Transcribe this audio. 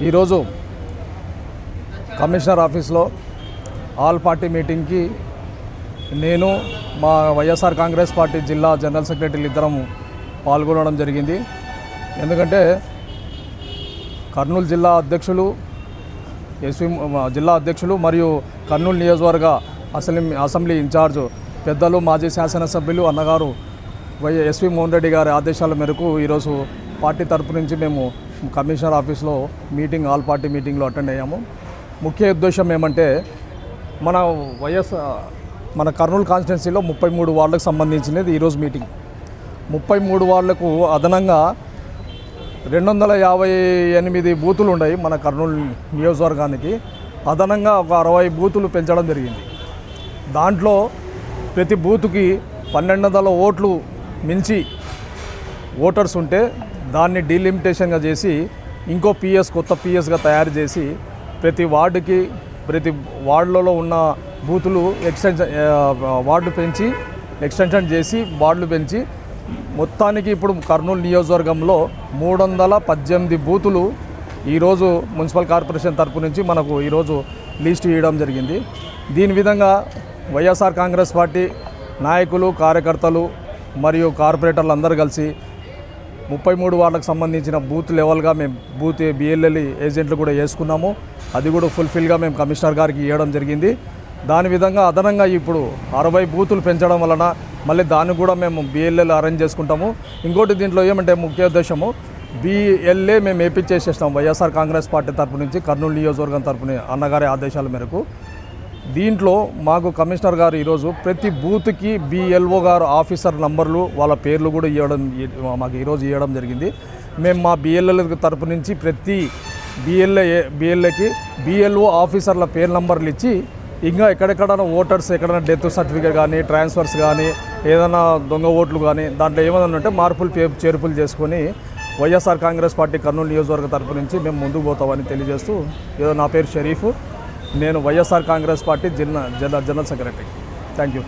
ఈరోజు కమిషనర్ ఆఫీస్లో all party మీటింగ్కి నేను మా వైఎస్ఆర్ కాంగ్రెస్ పార్టీ జిల్లా జనరల్ సెక్రటరీలు ఇద్దరం పాల్గొనడం జరిగింది. ఎందుకంటే కర్నూలు జిల్లా అధ్యక్షులు ఎస్వి జిల్లా అధ్యక్షులు మరియు కర్నూలు నియోజకవర్గ అసెంబ్లీ అసెంబ్లీ ఇన్ఛార్జ్ పెద్దలు మాజీ శాసనసభ్యులు అన్నగారు వై ఎస్వి మోహన్ రెడ్డి గారి ఆదేశాల మేరకు ఈరోజు పార్టీ తరపు నుంచి మేము కమిషనర్ ఆఫీస్లో మీటింగ్ ఆల్ పార్టీ మీటింగ్లో అటెండ్ అయ్యాము. ముఖ్య ఉద్దేశం ఏమంటే మన వైఎస్ మన కర్నూలు కాన్స్టిట్యున్సీలో ముప్పై మూడు వార్డులకు సంబంధించినది ఈరోజు మీటింగ్. ముప్పై మూడు వార్డులకు అదనంగా రెండు వందల యాభై ఎనిమిది బూతులు ఉన్నాయి మన కర్నూలు నియోజకవర్గానికి. అదనంగా ఒక అరవై బూతులు పెంచడం జరిగింది. దాంట్లో ప్రతి బూతుకి పన్నెండు వందల ఓట్లు మించి ఓటర్స్ ఉంటే దాన్ని డీలిమిటేషన్గా చేసి ఇంకో పిఎస్ కొత్త పిఎస్గా తయారు చేసి ప్రతి వార్డుకి ప్రతి వార్డులలో ఉన్న బూతులు ఎక్స్టెన్షన్ వార్డు పెంచి ఎక్స్టెన్షన్ చేసి వార్డులు పెంచి మొత్తానికి ఇప్పుడు కర్నూలు నియోజకవర్గంలో మూడు వందల పద్దెనిమిది బూతులు ఈరోజు మున్సిపల్ కార్పొరేషన్ తరపు నుంచి మనకు ఈరోజు లిస్ట్ ఇవ్వడం జరిగింది. దీని విధంగా వైఎస్ఆర్ కాంగ్రెస్ పార్టీ నాయకులు కార్యకర్తలు మరియు కార్పొరేటర్లు అందరూ కలిసి ముప్పై మూడు వార్డులకు సంబంధించిన బూత్ లెవెల్గా మేము బూత్ బిఎల్ఎల్ ఏజెంట్లు కూడా వేసుకున్నాము. అది కూడా ఫుల్ఫిల్గా మేము కమిషనర్ గారికి ఇవ్వడం జరిగింది. దాని విధంగా అదనంగా ఇప్పుడు అరవై బూతులు పెంచడం వలన మళ్ళీ దాన్ని కూడా మేము బిఎల్ఎల్ అరేంజ్ చేసుకుంటాము. ఇంకోటి దీంట్లో ఏమంటే ముఖ్య ఉద్దేశము బిఎల్ఏ మేము ఏపీ చేసేసినాం వైఎస్ఆర్ కాంగ్రెస్ పార్టీ తరపు నుంచి కర్నూలు నియోజకవర్గం తరపున అన్నగారి ఆదేశాల మేరకు. దీంట్లో మాకు కమిషనర్ గారు ఈరోజు ప్రతి బూత్కి బిఎల్ఓ గారు ఆఫీసర్ నంబర్లు వాళ్ళ పేర్లు కూడా ఇవ్వడం మాకు ఈరోజు ఇవ్వడం జరిగింది. మేము మా బిఎల్ఎల్ తరపు నుంచి ప్రతి బిఎల్ఏ బిఎల్ఏకి బిఎల్ఓ ఆఫీసర్ల పేరు నంబర్లు ఇచ్చి ఇంకా ఎక్కడెక్కడైనా ఓటర్స్ ఎక్కడైనా డెత్ సర్టిఫికేట్ కానీ ట్రాన్స్ఫర్స్ కానీ ఏదైనా దొంగ ఓట్లు కానీ దాంట్లో ఏమైనా ఉంటే మార్పులు చేర్పులు చేసుకొని వైఎస్ఆర్ కాంగ్రెస్ పార్టీ కర్నూలు నియోజకవర్గ తరపు నుంచి మేము ముందుకు పోతామని తెలియజేస్తూ ఏదో నా పేరు షరీఫ్. నేను వైఎస్ఆర్ కాంగ్రెస్ పార్టీ జిల్లా జనరల్ సెక్రటరీ. Thank you